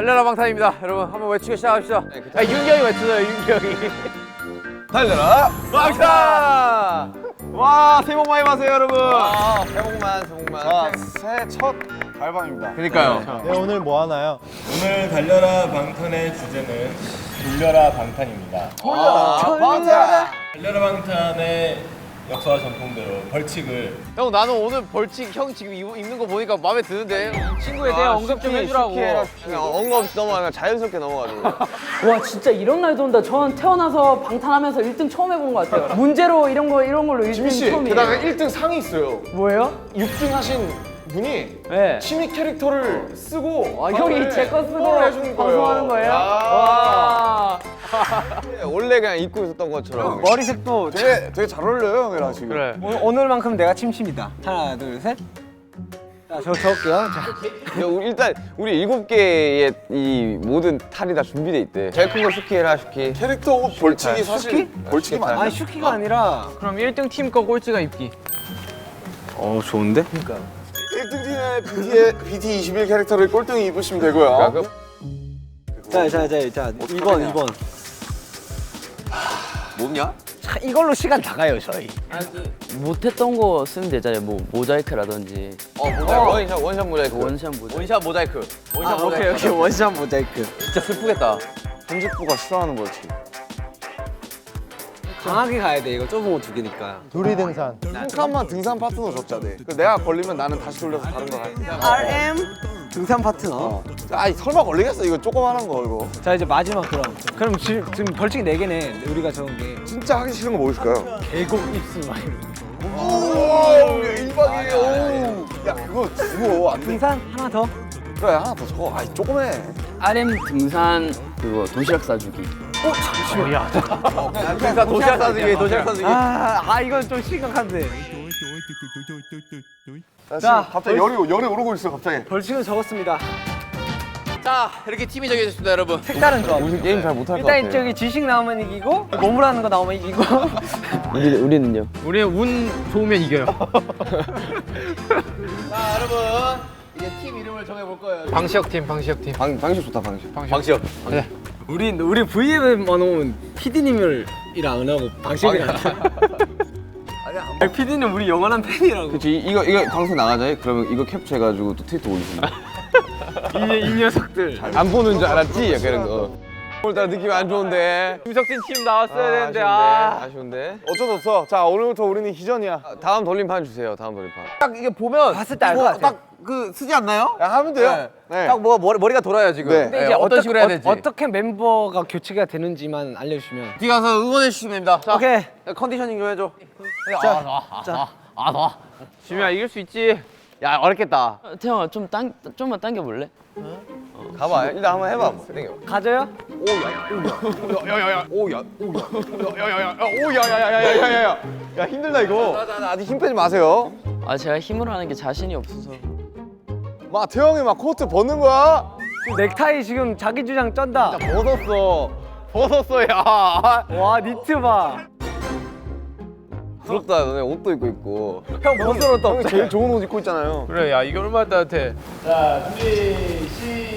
달려라 방탄입니다. 여러분 한번 외치고 시작합시다. 아, 윤경이 외쳐요 윤경이. 달려라 방탄. 와 새해 복 많이 받으세요 여러분 새해 복만 새해 복만 자 새해 첫 달방입니다 그러니까요. 네, 오늘 뭐 하나요? 오늘 달려라 방탄의 주제는 돌려라 방탄입니다. 방탄 달려라 방탄의 역사와 전통대로 벌칙을 형 나는 오늘 벌칙 형 지금 입, 입는 거 보니까 마음에 드는데 친구에 대해 언급 좀 해주라고. 그냥 엉거 없이 넘어가 그냥 자연스럽게 넘어가지고 와 진짜 이런 날도 온다. 전 태어나서 방탄하면서 1등 처음 해본 것 같아요. 문제로 이런 거 이런 걸로 1등 지민 씨 처음이에요. 그다음에 1등 상이 있어요 뭐예요? 6등 하신 분이 네. 취미 캐릭터를 쓰고 아, 형이 제 거 쓰고 뽀를 해주는 거예요 방송하는 거예요? 아. 와. 원래 그냥 입고 있었던 것처럼 머리색도 되게 되게 잘 어울려요 형이랑 지금 그래. 오 늘, 만큼 내가 침침이다. 하나, 둘, 셋. 자, 저 적을게요. 자, 야, 우리 일단 우리 일곱 개의 이 모든 탈이 다 준비돼 있대 제일 큰 거 슈키 해라 슈키 캐릭터 옷 벌칙이 사실 벌칙이 많아 아니 슈키가 아니라 그럼 1등 팀 거 꼴찌가 입기. 어, 좋은데? 1등 팀의 BT의 BT21 캐릭터를 꼴등이 입으시면 되고요 그 자, 자, 자, 자, 2번, 2번. 뭐냐? 자, 이걸로 시간 다 가요, 저희. 못했던 거 쓰면 되잖아요. 뭐 모자이크라든지 어 모자이크 원샷 원샷 모자이크 원샷 모자이크. 원샷 모자이크. 원샷 아, 오케이, 오케이. 원샷 모자이크. 진짜 슬프겠다. 편집부가 싫어하는 벌칙 강하게 가야 돼, 이거 좁은 거두 개니까. 둘이 등산. 한 칸만 등산 파트너 적자 돼 그 내가 걸리면 나는 다시 돌려서 다른 거 할게 RM 등산 파트너. 아이 설마 걸리겠어 이거 조그만한 거 이거 자, 이제 마지막 그럼. 그럼 지, 지금 벌칙 4개네, 우리가 적은 게. 진짜 하기 싫은 거뭐 있을까요? 계곡 입술 막 이런 거. 오 1박 2일 오 야 그거 죽어 안 돼 등산 하나 더. 그래 하나 더 적어 아이 조그매 RM 등산 그거 도시락 싸주기. 그러니까 도시락 싸주기, 도시락 싸주기. 아, 아 이건 좀 심각한데. 자 갑자기 열이 열이 오르고 있어 갑자기 벌칙은 적었습니다. 자 이렇게 팀이 정해졌습니다 여러분. 색다른 조합. 우리 게임 잘 못할 것 일단 같아 저기 지식 나오면 이기고 몸으로 하는 거 나오면 이기고 우리 우리는요? 우리 운 좋으면 이겨요. 자 여러분 이제 팀 이름을 정해볼 거예요. 방시혁 팀, 방시혁 팀. 방, 방식 좋다 방식 방시혁. 우리 우리 V앱만 오면 PD님이랑 안 하고 방식이랑 아니 PD는 우리 영원한 팬이라고. 그치 이- 이거 이거 방송 나가자 그러면 이거 캡처해가지고 또 트위터 올리시면. 이, 이 녀석들. 안 보는 줄 알았지? 약간 이런 거 오늘따라 느낌이 안 좋은데 김석진 팀 나왔어야 아, 되는데 아쉬운데 아. 아쉬운데 어쩔 수 없어 자 오늘부터 우리는 희전이야 아, 다음 돌림판 주세요 다음 돌림판 딱 이게 보면 봤을 때 알 것 같아 딱그 쓰지 않나요? 야 하면 돼요 네. 딱 뭐가 머리, 머리가 돌아요 지금. 네. 근데 이제 어떤 어떠- 식으로 해야 어- 될지. 어 떻게 멤버가 교체가 되는지만 알려주시면 뒤 가서 응원해 주시면 됩니다. 자, 오케이 컨디셔닝 좀 해줘. 아, 너. 지민아 이길 수 있지. 야 어렵겠다. 어, 태영아 좀 당 좀만 당겨 볼래? 가봐. 일단 한번 해봐. 뭐 땡겨. 가져요? 야야야 오야 야야야 오야야야야야야야 야 힘들다 이거. 아직 힘 빼지 마세요. 어? 아 제가 힘으로 하는 게 자신이 없어서. 막 태형이 막 코트 벗는 거야? 지금 넥타이 지금 자기 주장 쩐다. 벗었어. 벗었어 야 와 니트 봐. 부럽다. 너네 옷도 입고 있고. 형 멋스러웠다. 제일 좋은 옷 입고 있잖아요. 그래 야 이게 얼마나 따뜻해. 자 준비 시작.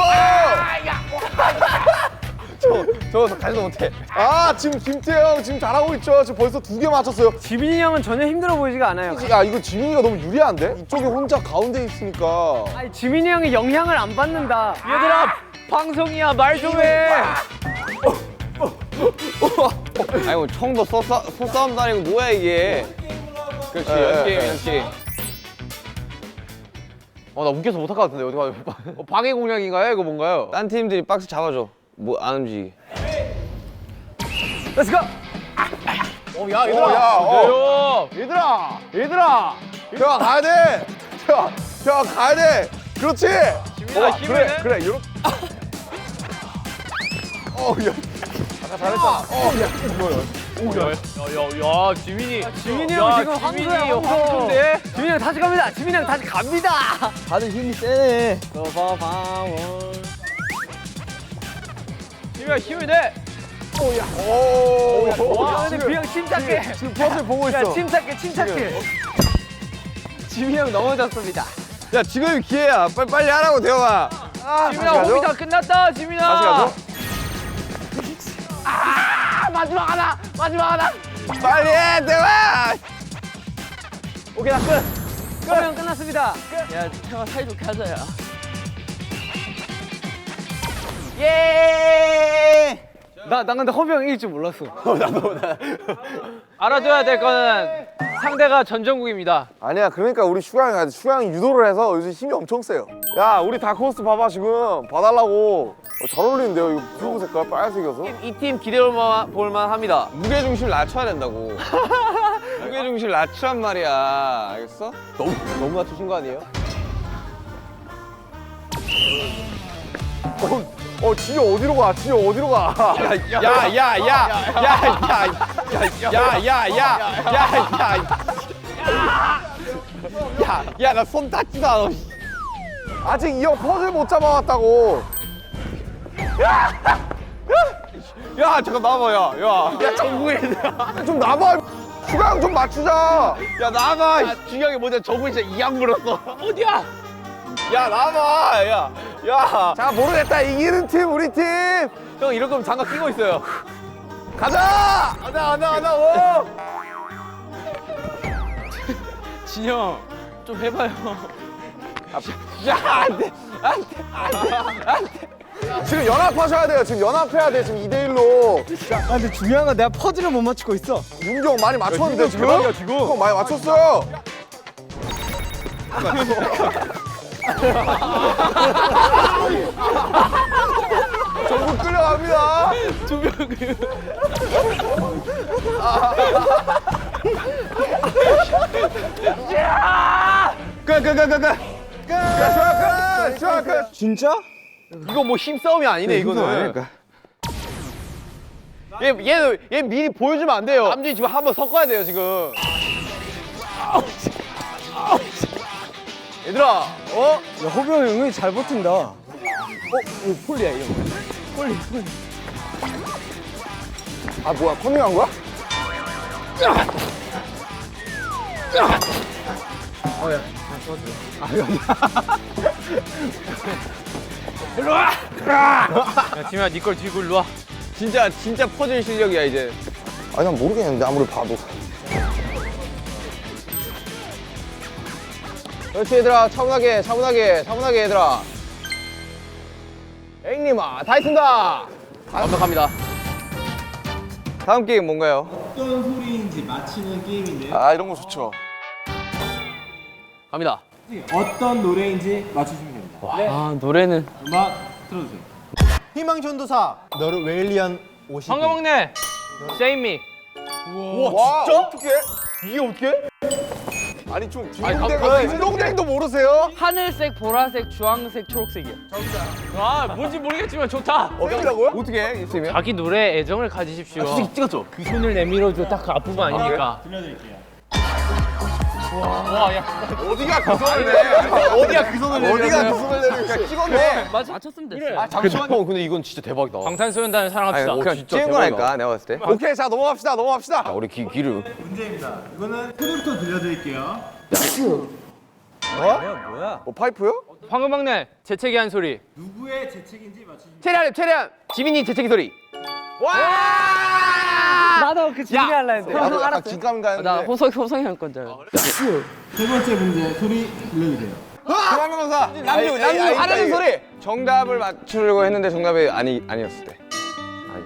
저거 가지도 못해. 아 지금 김태형 지금 잘하고 있죠. 지금 벌써 두 개 맞췄어요. 지민이 형은 전혀 힘들어 보이지가 않아요. 야 이거 지민이가 너무 유리한데? 이쪽에 혼자 가운데 있으니까. 아니 지민이 형이 영향을 안 받는다. 얘들아 방송이야. 말 좀 해. 아니 뭐 총도 쏘싸, 소싸움도 아니고 뭐야 이게? 그렇지 예, 연게임 예. 연게임 어나 웃겨서 못할 것 같은데 어디 가? 어, 방해 공략인가요? 이거 뭔가요? 딴 팀들이 박스 잡아줘. 뭐 안 움직이게. Let's go! 어야 얘들아, 어. 얘들아 얘들아 얘들아. 태형 가야 돼. 태형 태형 가야 돼. 그렇지. 힘을 그래 내. 그래 요렇게 어야 아까 잘했다 야야 야 지민이. 지민이 야, 형 지금 지민이 황소야 황소. 황소인데? 지민이 형 다시 갑니다. 지민이 형 다시 갑니다. 다들 힘이 세네. 지민아 힘을 내. 오와 근데 비형 침착해 지금 버스 보고 야 있어. 침착해 침착해 지민이 형 넘어졌습니다. 야 지금이 기회야. 빨리 빨리 하라고 대영아 아, 지민아 호흡이 다 끝났다 지민아. 다시 가죠. 아, 마지막 하나 마지막 하나. 빨리 해, 대화. 오케이 나 끝. 끝났습니다. 야 태화 사이좋게 하자 야 예. 나, 나 근데 허비 형 이길 줄 몰랐어. 알아둬야 될 거는 상대가 전정국입니다. 아니야 그러니까 우리 슈가형이 슈가형이 유도를 해서 요즘 힘이 엄청 세요 야 우리 다크호스 봐봐 지금 봐달라고 어, 잘 어울리는데요 이거 붉은 색깔 빨간색이어서 이 팀 기대해 볼만 합니다. 무게 중심 낮춰야 된다고. 무게 중심 낮추란 말이야. 알겠어? 너무 너무 낮추신 거 아니에요? 어, 어 진이 어디로 가 진이 어디로 가 야, 야, 야, 야, 야, 야, 야, 야, 야, 야, 야, 야, 나손 닿지도 않아. 아직 이형 퍼즐 못 잡아왔다고 야, 잠깐 나와봐, 야, 야, 야, 정국이, 좀 나봐 슈가형 좀 맞추자 야, 나와봐. 중요한 게 뭐냐, 정국이 진짜 이악 물었어. 어디야? 야, 나와봐, 야, 야. 자 모르겠다 이기는 팀 우리 팀형 이럴 거면 장갑 끼고 있어요. 가자 가자 가자 가자 오. 진영 좀 해봐요 야, 안 돼, 안 돼, 안 돼. 지금 연합하셔야 돼요 지금 연합해야 돼 지금 2대1로 아, 근데 중요한 건 내가 퍼즐을 못 맞추고 있어. 형 많이 맞췄는데 지금? 대박이야, 지금. 형 많이 맞췄어요 전국 끌려갑니다 끝, 끝, 끝, 끝, 끝. 끝! 끝! 끝! 진짜? 이거 뭐 힘싸움이 아니네 이거는. 얘 얘는 얘 미리 보여주면 안 돼요. 남준이 지금 한번 섞어야 돼요 지금. 얘들아, 어? 야, 허비 형 은근히 잘 버틴다. 아 뭐야 커밍한 거야? 야 지민아 니걸 들고 일로 와. 진짜, 진짜 퍼즐 실력이야, 이제. 아니 난 모르겠는데 아무리 봐도 그렇지, 얘들아. 차분하게, 차분하게, 차분하게, 얘들아. 앵님아, 다 했습니다. 완벽합니다. 다음 게임 뭔가요? 어떤 소리인지 맞히는 게임인데요. 아 이런 거 좋죠 갑니다. 어떤 노래인지 맞추시면 됩니다. 아 노래는 음악 틀어주세요. 희망전도사 너를 웨일리안 50. 황금먹네, Save Me. 와 진짜? 어떻게? 이게 어떻게? 아니 좀 딩동댕 딩동댕도 모르세요? 하늘색 보라색 주황색 초록색이야 아 뭔지 모르겠지만 좋다. 어디라고요? 어떻게 해, 있으면? 자기 노래에 애정을 가지십시오. 아, 솔직히 찍었죠? 그 손을 내밀어줘 딱 그 앞부분 아닙니까? 들려드릴게요. 와, 야, 어디가 그 손을 내? 어디야 그 손을 어디가 그 손을 내는 찍었네 맞, 맞췄으면 됐어 아, 잠시만요. 근데 이건 진짜 대박이다. 방탄소년단을 사랑합시다. 아니, 그냥 찍은 거라니까, 내가 봤을 때. 오케이 자 넘어갑시다 넘어갑시다 야, 우리 귀, 귀를. 문제입니다. 이거는 소리부터 들려드릴게요. 뭐 파이프요? 황금먹네, 재채기 한 소리. 누구의 재책인지 맞추시면 최대한, 최대한. 지민이 재채기 소리. 나도 그 준비 할라 했는데. 나도 약간 긴감 나 가는데 호석, 호성이 형 건줄 알고 세 번째 문제 소리 들려주세요. 그러면서 남주, 남주 하라는 소리. 정답을 맞추려고 했는데 정답이 아니 아니었을 때. 아니.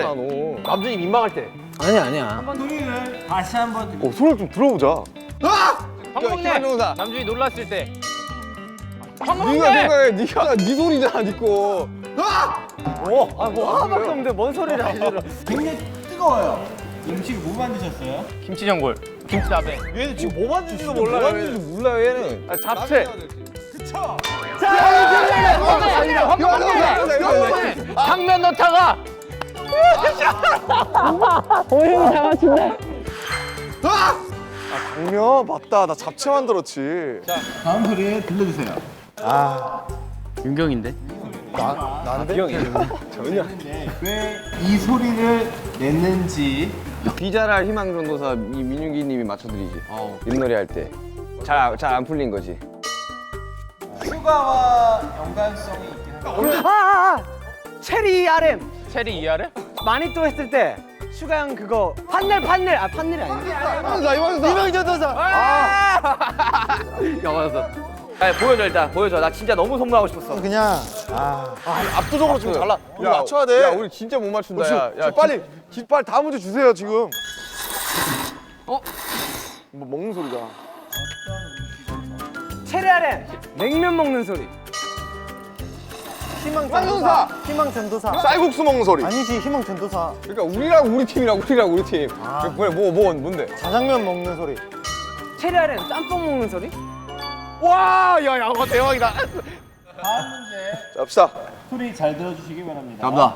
너. 남준이 민망할 때. 아니야, 아니야. 소리를 다시 한번. 어 소리를 좀 들어보자 황금먹네, 김한종사. 남준이 놀랐을 때. 네가 황금먹네. 생각해, 네가 네 소리잖아, 네 거. 뭐 하나밖에 없는데 뭔 소리를 안 들어. 굉장히 뜨거워요. 음식 뭐 만드셨어요? 김치전골, 김치다배. 얘는 지금 뭐 만든지도 몰라. 뭐 만든지 몰라요, 얘는. 아, 잡채. 황금먹네 당면 넣다가. 당면 맞다 나 잡채 만들었지 다음 소리 들려주세요. 윤경인데? 왜 이 소리를 냈는지 비자랄 희망 전도사 이 민윤기 님이 맞춰드리지. 윷놀이 할 때. 잘잘안 풀린 거지. 휴가와 연관성이 있긴 한데 아, 아, 아. 체리 RM 체리 이하래? 많이 또 했을 때 슈가 형 그거 판넬 판넬 아 판넬이 아니야 이만사 이만사 희망전도사. 야 맞았어. 아 보여줘 일단 보여줘. 나 진짜 너무 선물하고 싶었어. 그냥 아 압도적으로 지금 잘라 우리 맞춰야 돼 야 우리 진짜 못 맞춘다. 지금, 야, 야 빨리 기, 빨리 다음 문제 주세요 지금 어? 뭐 먹는 소리가 체리 RM 냉면 먹는 소리 희망전도사. 희망 전도사. 쌀국수 먹는 소리 아니지 희망 전도사. 그러니까 우리랑 우리 팀이랑 우리랑 우리 팀. 뭐야 뭐, 뭐 뭔데? 자장면 먹는 소리. 체리 RM 짬뽕 먹는 소리 와, 야, 야, 와, 대박이다. 다음 문제 자, 합시다. 소리 잘 들어주시기 바랍니다 남다.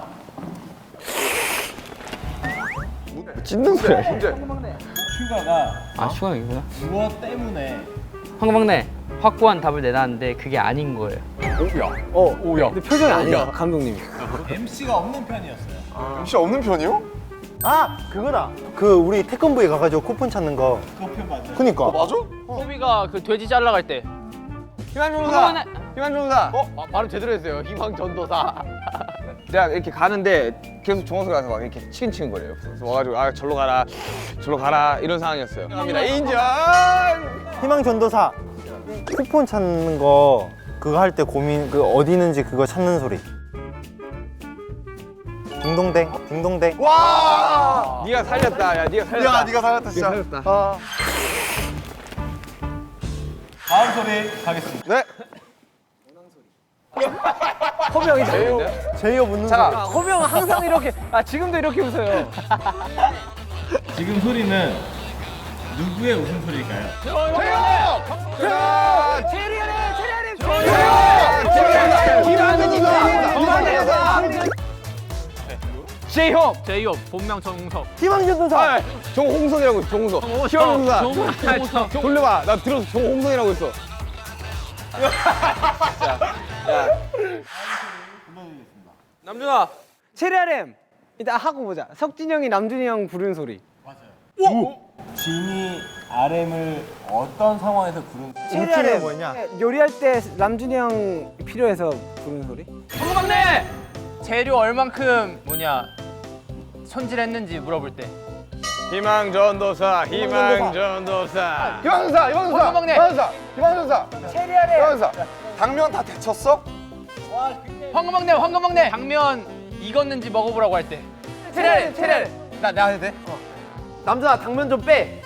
찢는 소리야. 문제. 휴가가 아 슈가이구나 무엇 때문에 황금박내 확고한 답을 내놨는데 그게 아닌 거예요 어 오야 근데 표정이 아니야 감독님이 MC가 없는 편이었어요 MC 없는 편이요? 아 그거다. 그 우리 태권부에 가가지고 쿠폰 찾는 거. 그편 맞아요 그니까. 맞아? 소비가 그 돼지 잘라갈 때. 희망 전도사. 희망 전도사. 어? 아, 발음 제대로 했어요. 희망 전도사. 내가 이렇게 가는데 계속 정원석 가서 막 이렇게 치근치근 거려요. 그래서 와가지고 아 절로 가라, 절로 가라 이런 상황이었어요. 갑니다 인정. 희망전도사. 쿠폰 찾는 거 그거 할 때 고민 그 어디 있는지 그거 찾는 소리. 딩동댕 딩동댕. 와! 네가 살렸다. 야 네가 살렸다. 야, 네가 살렸다, 진짜. 살렸다. 아. 다음 소리 가겠습니다 네. 호비 형이 제일 제이어 묻는 소리. 아, 호비 형은 항상 이렇게 아 지금도 이렇게 웃어요 지금 소리는 누구의 웃음 소리일까요? 자, 체리 RM 체리 RM 제이 홉. 제이홉. 본명 정웅석. 희망전도사. 정홍석이라고 있어. 정홍석. 희망 전도사. 정웅석. 돌려봐. 나 들어서 정홍석이라고 있어. 남준아. 체리 RM 이따 하고 보자 석진이 형이 남준이 형 부르는 소리 진이 RM을 어떤 상황에서 부른 체리 RM 뭐냐? 요리할 때 남준이 형 필요해서 부르는 소리 황금박내. 재료 얼만큼 뭐냐 손질했는지 물어볼 때. 희망 전도사. 희망 전도사. 희망전사, 희망전사. 황금박내. 희망전사, 희망전사. 체리 RM 희망전사. 당면 다 데쳤어? 황금박내. 황금박내. 당면 익었는지 먹어보라고 할 때. 체리 체리. 나 내가 해도 돼? 남자 당면 좀 빼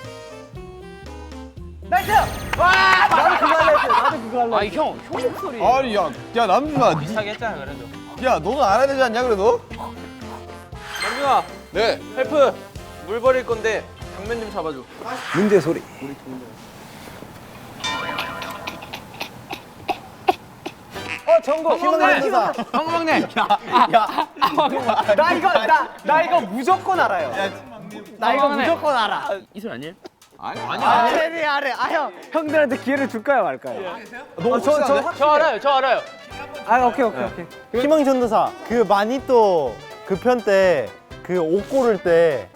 나이스 와 나도 그거 할래 했어 나도 그거 할래 아니 형, 형 목소리. 아니 야, 야 남준아, 니, 비슷하게 했잖아 그래도. 야 너는 알아야 되지 않냐 그래도? 남준아, 네. 헬프. 물 버릴 건데 당면 좀 잡아줘. 문제 소리 어 정국 희망전도사. 황금박내. 나 이거 나, 나 이거 무조건 알아요 나 이거 무조건 알아 이 소리 아니에요? 아 체리 아래 아형 형들한테 기회를 줄까요 말까요 너 저, 저, 저 알아요, 저 알아요. 아 오케이 오케이 오케이 희망 전도사. 그 마니또 그 편 때 그 옷 고를 때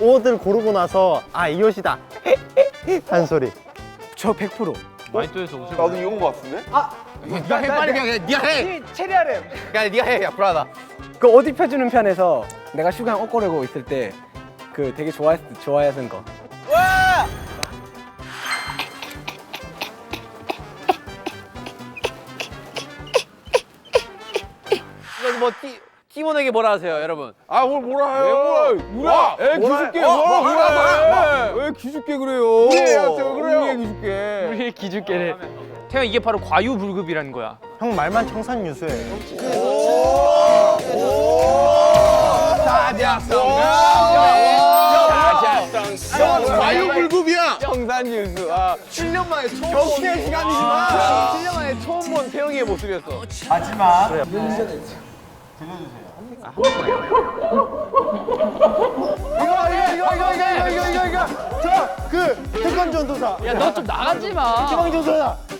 옷을 고르고 나서 아 이 옷이다 한 소리. 저 100% 마이또에서 옷을. 나도 이거 본거 같은데? 네가 해 빨리 그냥 해. 네가 해. 체리 아래 그냥 네가 해. 야 불하다. 그 옷 입혀주는 편에서 내가 슈가랑 옷 고르고 있을 때 그 되게 좋아했 좋아했던 거 이거 뭐 티, 팀원에게 뭐라 하세요, 여러분? 아, 뭘 뭐라 해요? 뭐야? 애 기죽게. 어, 뭐라 뭐, 뭐라, 뭐라? 왜 기죽게 그래요? 우리애한테 왜 그래요? 우리애 기죽게. 우리의 기준께를. 태형 이게 바로 과유불급이라는 거야. 형 말만 청산유수예요. 과유불급이야. 청산유수. 아, 7년 만에 처음 격의 시간이지만 7년 만에 처음 본 태형이의 모습이었어. 마지막 이거 이거 이거 이거 이거 이거 이거 저그 태권전도사. 야, 너 좀 나가지 마.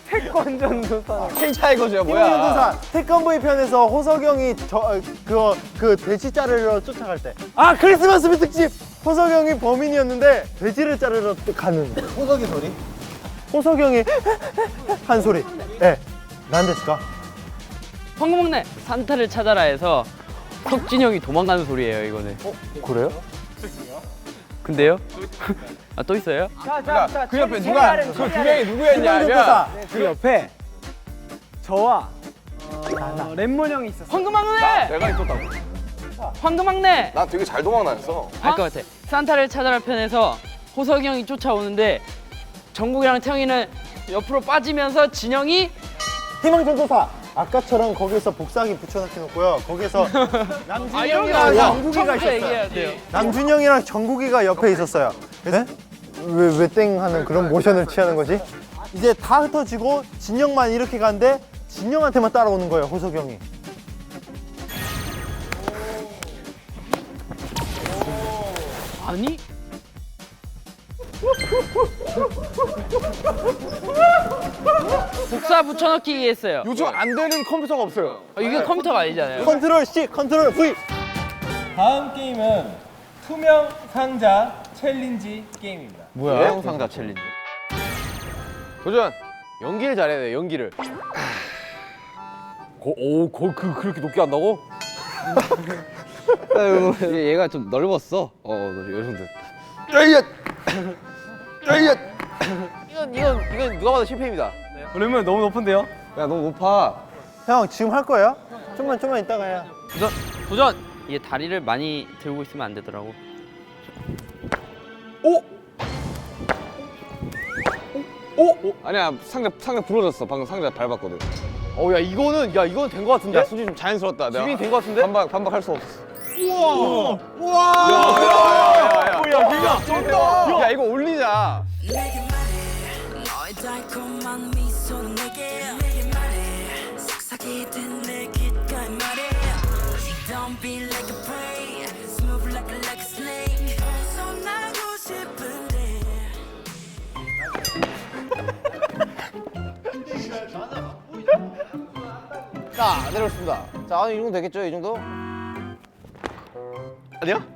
태권전도사 킬차이거죠 뭐야? 희망전도사. 태권브이 편에서 호석영이 저 어, 그거 그 돼지 자르러 쫓아갈 때. 아 크리스마스 특집. 호석영이 범인이었는데 돼지를 자르러 가는. 호석이 소리? 호석영이 한 소리. 예. 네. 난데스까? 황금먹네 산타를 찾아라에서 석진형이 도망가는 소리예요 이거는. 그래요? 근데요? 아 또 있어요? 그 옆에 누가 그 두 명이 누구였냐 면 그 옆에 저와 어, 랩몬 형이 있었어. 황금먹네! 내가 있었다고. 황금먹네! 나 되게 잘 도망다녔어. 알 것 같아. 산타를 찾아라 편에서 호석이 형이 쫓아오는데 정국이랑 태영이는 옆으로 빠지면서 진영이 희망전도사. 아까처럼 거기서 복사기 붙여넣기 놓고요. 거기서 남준영이랑 거 정국이가 처음부터 있었어요. 얘기해야 돼요. 남준영이랑 정국이가 옆에 있었어요. 네? 왜 왜 땡 하는 그런 모션을 취하는 거지? 이제 다 흩어지고 진영만 이렇게 가는데 진영한테만 따라오는 거예요, 호석이 형이. 아니? 복사 붙여넣기 했어요. 요즘 안 되는 컴퓨터가 없어요. 어, 이게 컴퓨터가 아니잖아요. 컨트롤 C, 컨트롤 V. 다음 게임은 투명 상자 챌린지 게임입니다. 뭐야? 영상자 챌린지. 도전 연기를 잘해야 돼 연기를 오, 거, 그 그렇게 높게 한다고? 얘- 얘가 좀 넓었어 어요 정도 야이야 야이야 이건 이건 이건 누가 봐도 실패입니다. 그러면 너무 높은데요? 야 너무 높아 형 지금 할 거예요? 좀만 좀만 이따가 해요. 도전! 도전! 이게 다리를 많이 들고 있으면 안 되더라고. 아니야 상자 상자 부러졌어 방금 상자 밟았거든 어, 야 이거는 야 이건 된 거 같은데? 야 수지 좀 자연스럽다 내가 지민이 된거 같은데? 반박 반박할 수 없어 야 이거 올리자 내게 말해 너의 달콤한 미소는 내게 내게 말해 속삭이듯 내 귓가에 말해 Don't be like a prey Smooth like a, like a snake 벗어나고 싶은데 자 내려오겠습니다. 자 아니 이 정도 되겠죠? 이 정도? 아니야?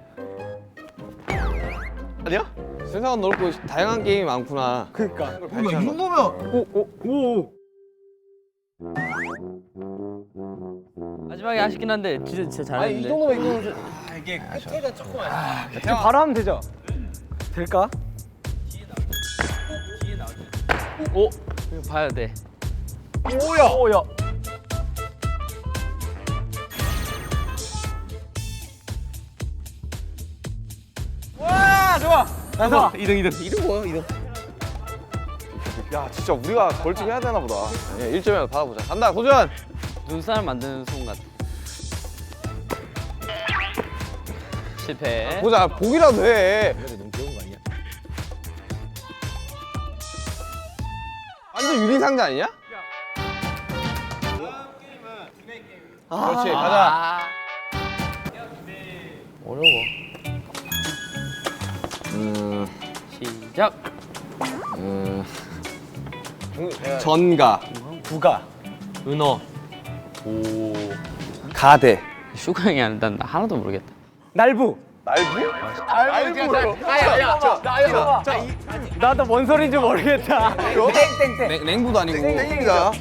아니야? 세상은 넓고 다양한 게임이 많구나 그러니까. 발전한 거. 마지막에 아쉽긴 한데 진짜, 진짜 이 잘했는데. 정도면 이 정도면 이게 끝에가 조금 지금 바로 하면 되죠? 될까? 오! 이거 봐야 돼. 오야 오야. 나서 야 진짜 우리가 벌칙 해야 되나 보다. 아니야 1점이라도 받아보자 간다 도전 눈살 만드는 순간. 실패. 보자 보기라도 해 완전 유리 상자 아니냐? 그렇지 가자 어려워. 음, 시작. 음, 전가 부가. 은어. 오. 가대 슈가 형이 안 된다. 하나도 모르겠다. 날부. 알부로. 야야야. 나야. 자 나도 뭔 소리인지 모르겠다. 냉, 냉부도 아니고 땡입니다.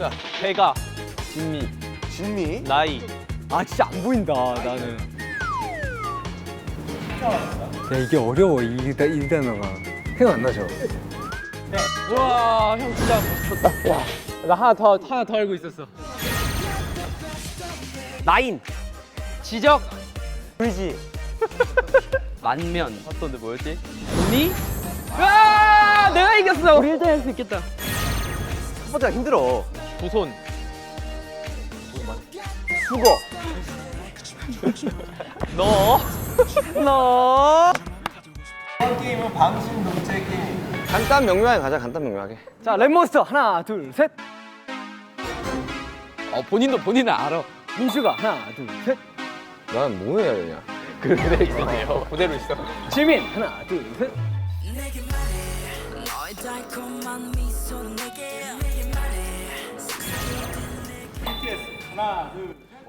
배가. 진미. 진미. 나이. 아 진짜 안 보인다 나는. 야 이게 어려워 이, 다- 이 단어가 생각 안 나죠? 우와, 형 진짜 좋다. 나 하나 더 하나 더 알고 있었어. 나인. 지적. V지. 만면. 어떤데 뭐였지? 언니? 와, 내가 이겼어. 우리 1등 할수 있겠다. 첫 번째가 힘들어. 두 손. 수거. 너. 너. 다음 게임은 방신 동체 게임입니다. 간단 명료하게 가자 간단 명료하게 자 랩몬스터 하나 둘 셋. 어, 본인도 본인은 알아. 민수가 하나 둘 셋. 나는 뭐 해야 되냐 그대로 있었네요. 그대로 있어. 지민 하나 둘 셋. 내게 말해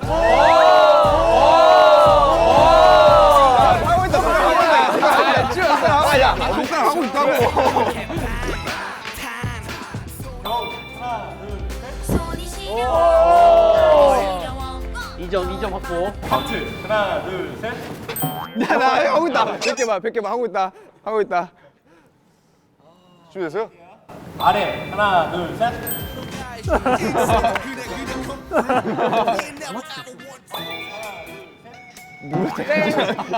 너 2점 2점 확보. 카운트. 하나, 둘, 셋. 나 나 하고 있다. 100개만 100개만 하고 있다. 하고 있다. 준비됐어요? 아래. 하나, 둘, 셋.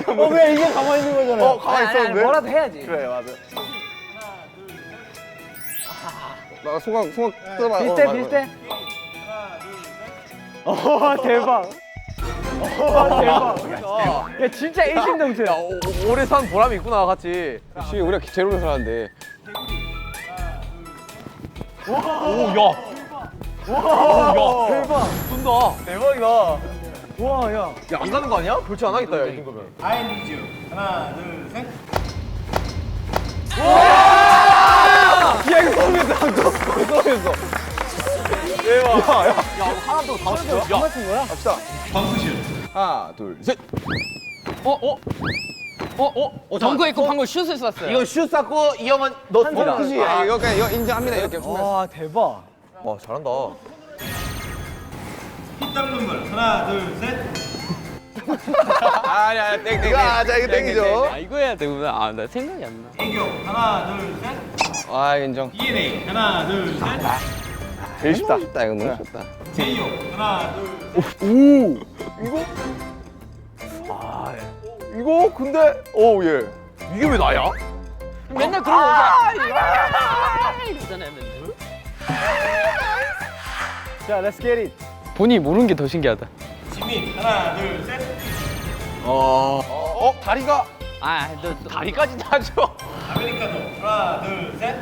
어 왜 이게 가만히 있는 거잖아요 어 가만히 있었는데? 뭐라도 해야지. 그래 맞아. 나 소각 소각 뜯어봐. 비슷해 어, 비슷해. 와 대박 와 대박 야 진짜 일심동체. 오래 산 보람이 있구나 같이. 역시 우리가 제로를 살았는데. 대박이다. 와 야 야 안 가는 거 아니야? 그렇지 안 하겠다 야 이 정도면. 아이니즈. 하나, 둘, 셋. 야 이거 소름했다. 소름했어. 덩크슛. 하나 둘 셋. 어 어. 어 어. 덩크 있고 방금 슛을 쐈어요. 이건 슛 쐈고 이 형은 넣습니다. 그지? 아, 이거 그냥 이거 인정합니다. 이렇게. 와 대박 와 잘한다. 피 닦는 걸. 하나, 둘, 셋. 아니 아니 땡 땡. 이거 아자 이거 땡기죠. 아 이거 해야 되구나. 아나 생각이 안 나. 애교. 하나, 둘, 셋. 아 인정. DNA. 하나, 둘, 셋. 제일 쉽다. 쉽다 이거 너무 쉽다. 제이홉. 하나, 둘, 이거 근데 오 예. 이게 왜 나야? 맨날 그런 거. 이러잖아요 맨날. 자 렛츠 겟 잇. 본인이 모르는 게 더 신기하다. 지민. 하나, 둘, 셋. 어 다리가 아 너 너, 다리까지 다죠. 아메리카노. 하나, 둘, 셋.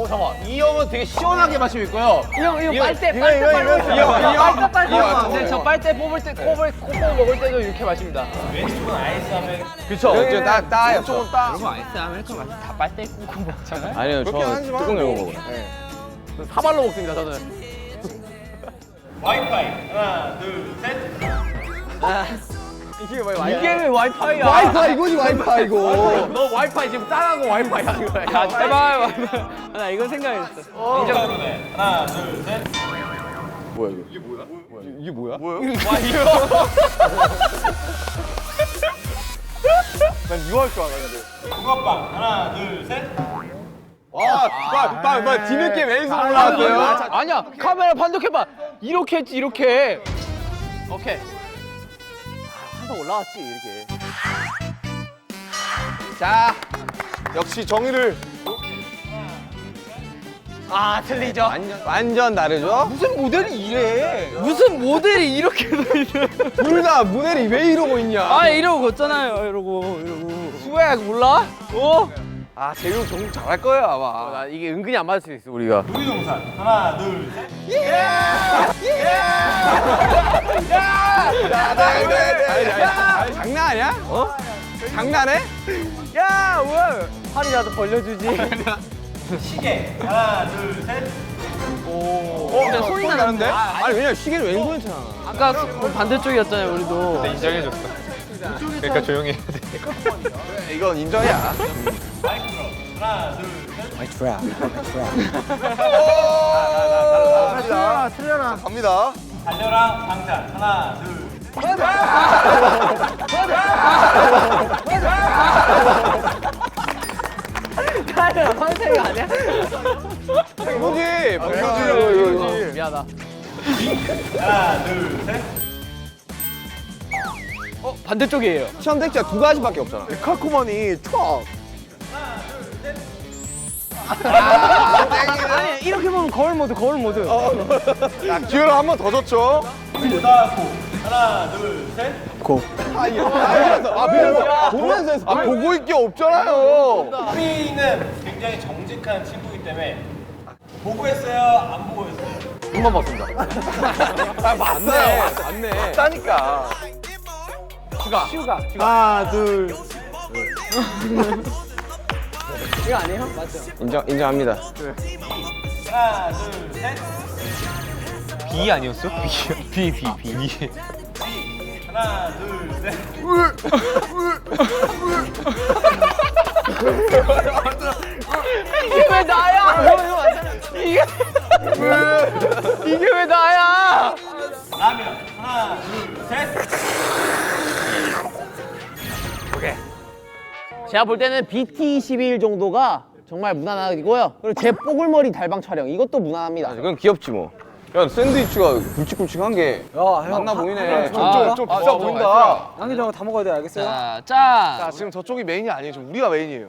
어 잠깐 이 형은 되게 시원하게 마시고 있고요. 이형 이거 빨대 이거, 빨대 이거, 빨고 이거. 있어요. 이 형, 이 형, 빨대 빨대. 이 형. 빨고. 근데 저 빨대 뽑을 때 콧을 콧볼 먹을 때도 이렇게 마십니다. 왼쪽은 아이스 아메리카노. 그렇죠. 왼쪽 따 따요. 조금 따. 이거 아이스 아메리카노 맛이 다 빨대 꽂고 먹잖아요. 아니요 저. 뚜껑 열고 먹어요. 사발로 먹습니다 저는. 와이파이. 하나, 둘, 셋. 이게 왜 와이파이야? 와이파이 이거지 와이파이 이거. 너 와이파이 지금 따라하고 와이파이 하는 거야. 야 제발. 나 이건 생각했어. 냉장고네. 하나, 둘, 셋. 뭐야 이거? 이게 뭐야? 이게 뭐야? 난 이거 할 줄 알았는데. 붕어빵. 하나, 둘, 셋. 아나나 뒤늦게 왼손 올라왔어요. 아니야 카메라 판독해봐. 이렇게 했지 이렇게. 오케이. 항상 올라왔지 이렇게. 자 역시 정의를 아 틀리죠. 완전 완전 다르죠? 무슨 모델이 이래? 무슨 모델이 이렇게 서 있는? 둘다 모델이 왜 이러고 있냐? 아 이러고 걷잖아요. 이러고 이러고. 스웩 몰라? 어? 아 재용 정국 잘할 거예요 아마. 나 이게 은근히 안 맞을 수 있어 우리가. 놀이동산. 하나, 둘, 셋. 아니, 아니, 장난 아니야? 어? 장난해? 야 뭐야? 팔이라도 벌려주지. 시계. 하나, 둘, 셋. 어, 진짜 소리 나는데? 아니 왜냐 시계는 왼손에 잖아 아까 그 반대쪽이었잖아요 우리도. 그러니까 조용히. 이건 인정이야. 마이크로. 하나, 둘, 셋. 갑니다. 틀려라 갑니다. 달려라 방탄. 하나, 둘, 아니야? 이거지. 이거지. 미안하다. 하나, 둘, 셋. 어 반대쪽이에요. 선택지가 두 가지밖에 없잖아. 칼코머니 촥. 아니 이렇게 보면 거울 모드 거울 모드. 야 기회를 한 번 더 줬죠. 보다고. 하나, 둘, 셋. 아 보면서 보면서 했어. 아 보고 있게 없잖아요. 우리는 굉장히 정직한 친구이기 때문에 보고 했어요? 안 보고 했어요? 한번 봤습니다. 아 맞네. 맞네. 짜니까. 하나 둘 이거 아니에요? 맞죠? 인정 인정합니다. 하나, 둘, 셋. B 아니었어? B B B B. 하나, 둘, 셋. 이게 왜 나야? 이게 이게 왜 나야? 라면. 하나, 둘, 셋. 제가 볼 때는 BT21 정도가 정말 무난하고요. 그리고 제 뽀글머리 달방 촬영 이것도 무난합니다. 그건 귀엽지 뭐. 야 샌드위치가 굵직굵직한 게 맞나 보이네. 저쪽 좀 비싸 보인다. 양이 저거 다 먹어야 돼 알겠어요? 자, 짠. 자 지금 저쪽이 메인이 아니에요. 지금 우리가 메인이에요.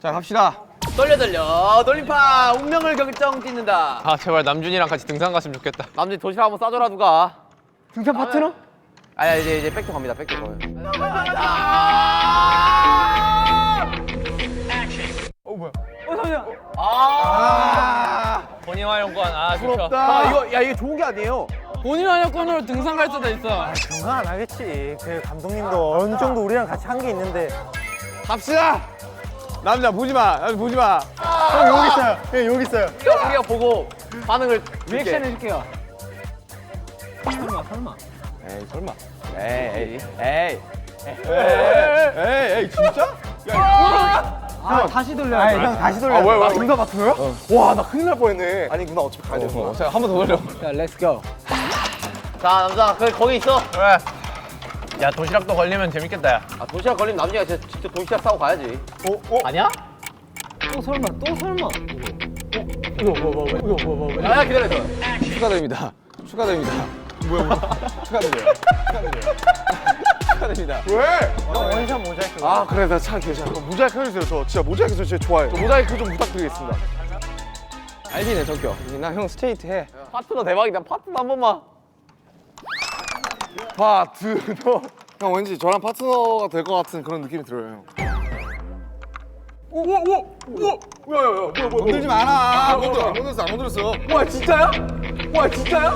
자 갑시다. 돌려 돌려 돌림판 운명을 결정 짓는다. 아 제발 남준이랑 같이 등산 갔으면 좋겠다. 남들 도시락 한번 싸줘라 누가. 등산 파트너? 아야 이제 이제 백도 갑니다 백도 가요. 본인 활용권 아 좋죠. 부럽다. 아 이거 야 이게 좋은 게 아니에요. 본인 활약권으로 등산 갈 수도 있어. 그건 안 하겠지. 그 감독님도 어느 정도 우리랑 같이 한 게 있는데. 갑시다. 남자 보지 마. 남자 보지 마. 형 여기 있어요. 형 여기 있어요. 우리가 보고 반응을 리액션 해줄게요. 에이 설마. 에이 에이 에이 에이 에이 진짜? 아 다시 돌려. 아니 형 다시 돌려. 아 뭐야 뭐야 등산 파트너야? 와나 큰일 날 뻔했네. 아니 누나 어차피 가야 돼. 어, 자, 한 번 더 돌려. 자 렛츠 고. 자 남자 그 거기 있어. 그래. 야 도시락도 걸리면 재밌겠다 야. 아 도시락 걸리면 남자가 진짜 직접 도시락 싸고 가야지. 아니야? 또 설마 또 설마. 야야 기다려. 축하드립니다. 축하드립니다. 뭐야 뭐야. 축하드려요. 축하드려요. 축하드립니다. 왜? 형 원샷 모자이크. 아 그래 나 참 괜찮아. 그럼 모자이크 해주세요. 저 진짜 모자이크 저 진짜 좋아해요. 저 모자이크 좀 부탁드리겠습니다. 알지 내 성격. 나 형 스트레이트 해. 파트너 대박이다. 파트너 한 번만. 파트너. 형 왠지 저랑 파트너가 될 것 같은 그런 느낌이 들어요. 형. 건들지 마라. 안 건드렸어, 안 건드렸어, 안 건드렸어. 와 진짜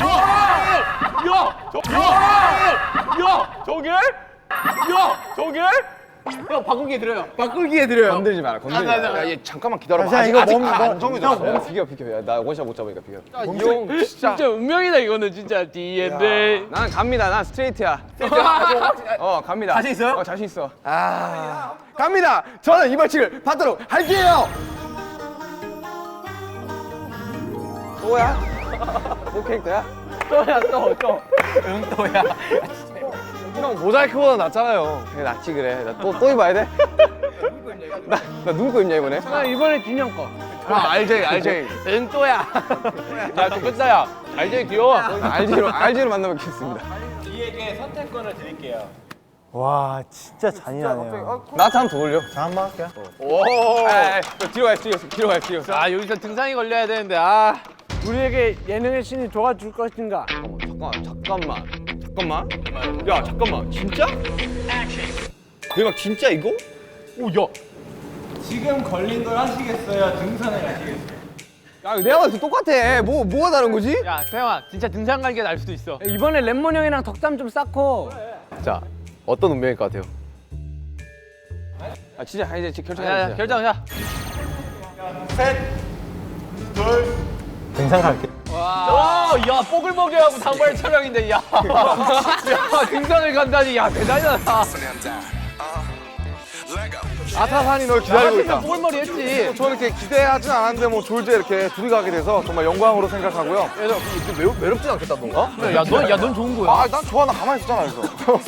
요? 와 진짜요? 형 바꾸기 드려요. 바꾸기에 드려요. 건들지 마라. 건들지 마라. 야, 얘 잠깐만 기다려봐. 아직 이거 아직 몸, 안 몸, 정해졌어. 야, 비켜 비켜. 야, 나 원샷 못 잡으니까 비켜. 이형 진짜. 진짜 운명이다 이거는 진짜 D&D. 난 갑니다. 난 스트레이트야. 어 갑니다. 자신 있어요? 어 자신 있어. 아 갑니다. 저는 이 벌칙을 받도록 할게요. 또야? 또 캐릭터야? 또야 또 또. 응 또야. 형 모자이크보다 낫잖아요. 그래 낫지 그래. 나 또 또 입어야 돼? 나 나 누구 거 입냐 이번에? 나 이번에 진영 거. 아, RJ, RJ. 응 또야. 야 좋겠다 야. 알지 귀여워. RG로 RG로 만나 뵙겠습니다. 이에게 선택권을 드릴게요. 와 진짜 잔인하네요. 나한테 한번 더 돌려. 자 한 번 할게요. 오. 뒤로 가요 뒤로 뒤로 가요 뒤로. 아 여기서 등산이 걸려야 되는데 아. 우리에게 예능의 신이 도와줄 것인가? 잠깐만 잠깐만 잠깐만. 야 잠깐만 진짜? 대박 진짜 이거? 지금 걸린 걸 하시겠어요? 등산을 가시겠어요? 야 내가 봤을 때 똑같아. 뭐 뭐가 다른 거지? 야 태영아 진짜 등산 갈게 날 수도 있어. 이번에 랩몬 형이랑 덕담 좀 쌓고. 자, 어떤 운명일 것 같아요? 아 진짜 이제 야, 결정해 야 주세요. 결정자. 등산 갈게. 와, 야 뽀글머리하고 단발 촬영인데 야. 야 등산을 간다니 야 대단하다. 아타산이 널 기다리고 있다. 뽀글머리 했지. 저는 이렇게 기대하진 않았는데 뭐 졸제 이렇게 둘이 가게 돼서 정말 영광으로 생각하고요. 매우 외롭진 않겠다 뭔가? 야넌야넌 좋은 거야. 아, 난 좋아. 나 가만히 있었잖아, 그래서.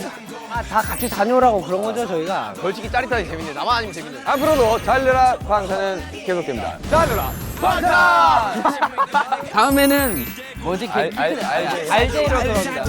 아, 다 같이 다녀오라고 그런 거죠 저희가. 솔직히 짜릿하니 재밌네. 나만 아니면 재밌네. 앞으로도 달려라 방사는 계속됩니다. 달려라. 다음에는 뭐지? 알, 알, 알지. RJ로 들어옵니다.